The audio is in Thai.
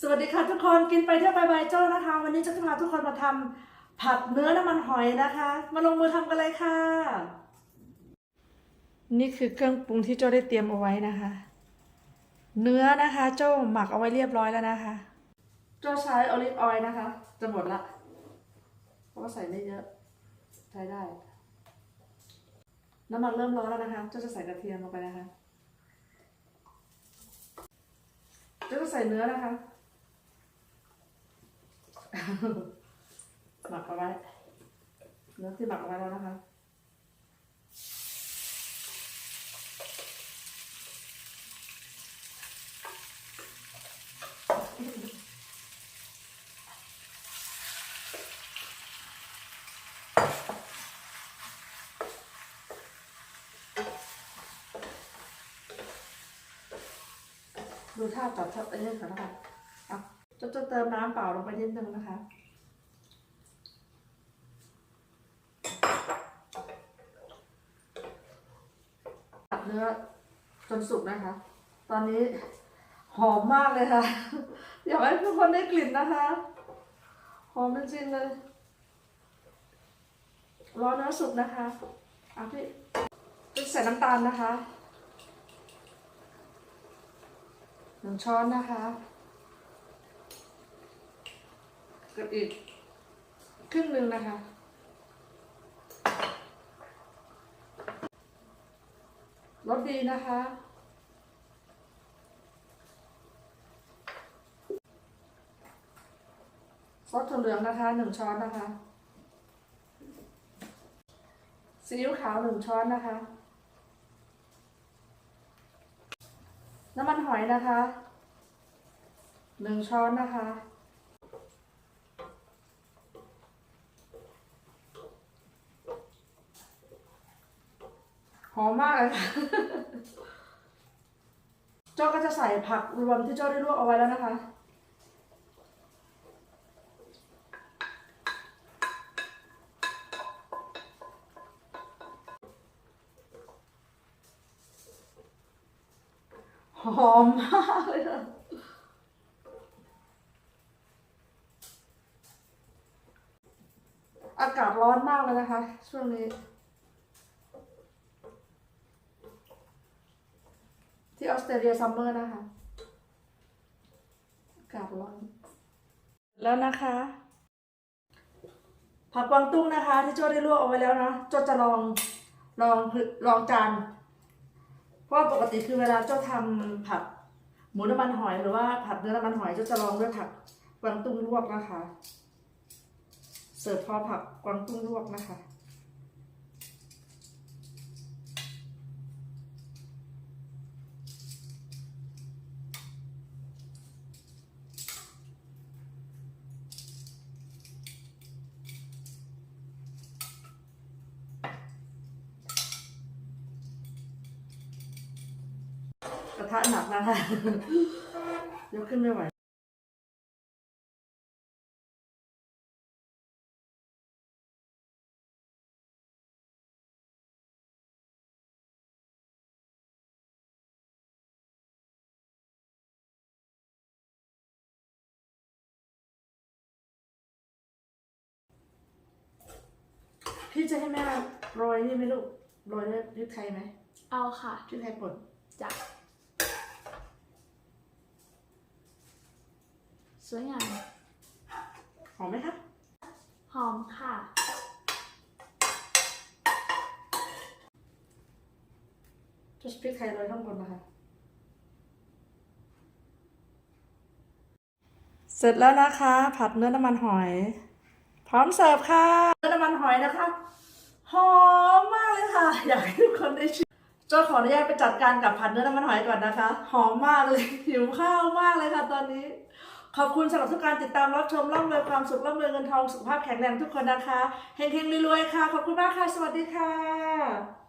สวัสดีค่ะทุกคนกินไปเที่ยวไปบายโจ้านะคะ วันนี้จะพาทุกคนมาทำผัดเนื้อน้ำมันหอยนะคะ มาลงมือทำกันเลยค่ะ นี่คือเครื่องปรุงที่โจ้าได้เตรียมเอาไว้นะคะ เนื้อนะคะโจ้าหมักเอาไว้เรียบร้อยแล้วนะคะโจ้าใช้โอลิฟออยล์นะคะ จะหมดละเพราะว่าใส่ไม่เยอะใช้ได้ น้ำมันเริ่มร้อนแล้วนะคะโจ้าจะใส่กระเทียมลงไปนะคะโจ้าจะใส่เนื้อนะคะ หมักเอาไว้เนื้อที่หมักเอาไว้แล้วนะคะดูท่าตัดทับอันนี้ก่อนนะคะอะ จะจะเติมน้ำเปล่าลงไปนิดนึงนะคะ ตัดเนื้อจนสุกนะคะ ตอนนี้หอมมากเลยค่ะ อยากให้ทุกคนได้กลิ่นนะคะ หอมจริงๆเลย รอเนื้อสุกนะคะอะพี่จะใส่น้ำตาลนะคะหนึ่งช้อนนะคะ กับอีกครึ่งหนึ่งนะคะ รสดีนะคะ ซอสถั่วเหลืองนะคะหนึ่งช้อนนะคะ ซีอิ๊วขาวหนึ่งช้อนนะคะ น้ำมันหอยนะคะหนึ่งช้อนนะคะ หอมมากเลยค่ะเจ้าก็จะใส่ผักรวมที่เจ้าได้ลวกเอาไว้แล้วนะคะ หอมมากเลยค่ะอากาศร้อนมากเลยนะคะ ช่วงนี้ ที่ออสเตรเลียซัมเมอร์นะคะอากาศร้อน แล้วนะคะ ผักกวางตุ้งนะคะ ที่โจ้ได้ลวกเอาไว้แล้วนะโจ้จะลองลองลองจานเพราะปกติคือเวลาเจ้ทำผัดหมูน้ำมันหอยหรือว่าผัดเนื้อน้ำมันหอยจ้จะลองด้วยผักกวางตุ้งลวกนะคะ เสิร์ฟพอผักกวางตุ้งลวกนะคะ กระทะหนักนะคะยกขึ้นไม่ไหวพี่จะให้แม่โรยนี่ไหมลูกโรยด้วยพริกไทยไหมเอาค่ะพริกไทยป่นจ้ะ วยงามหอมไหมคะ หอมค่ะ จะพริกไทยโรยข้างบนนะคะ เสร็จแล้วนะคะ ผัดเนื้อน้ำมันหอย พร้อมเสิร์ฟค่ะ เนื้อน้ำมันหอยนะคะ หอมมากเลยค่ะ อยากให้ทุกคนได้ชิมเจ้าขออนุญาตไปจัดการกับผัดเนื้อน้ำมันหอยก่อนนะคะ หอมมากเลยหิวข้าวมากเลยค่ะตอนนี้ ขอบคุณสำหรับทุกการติดตามรับชมร่ำรวยความสุขร่ำรวยเงินทองสุขภาพแข็งแรงทุกคนนะคะเฮงๆรวยๆค่ะ ขอบคุณมากค่ะ สวัสดีค่ะ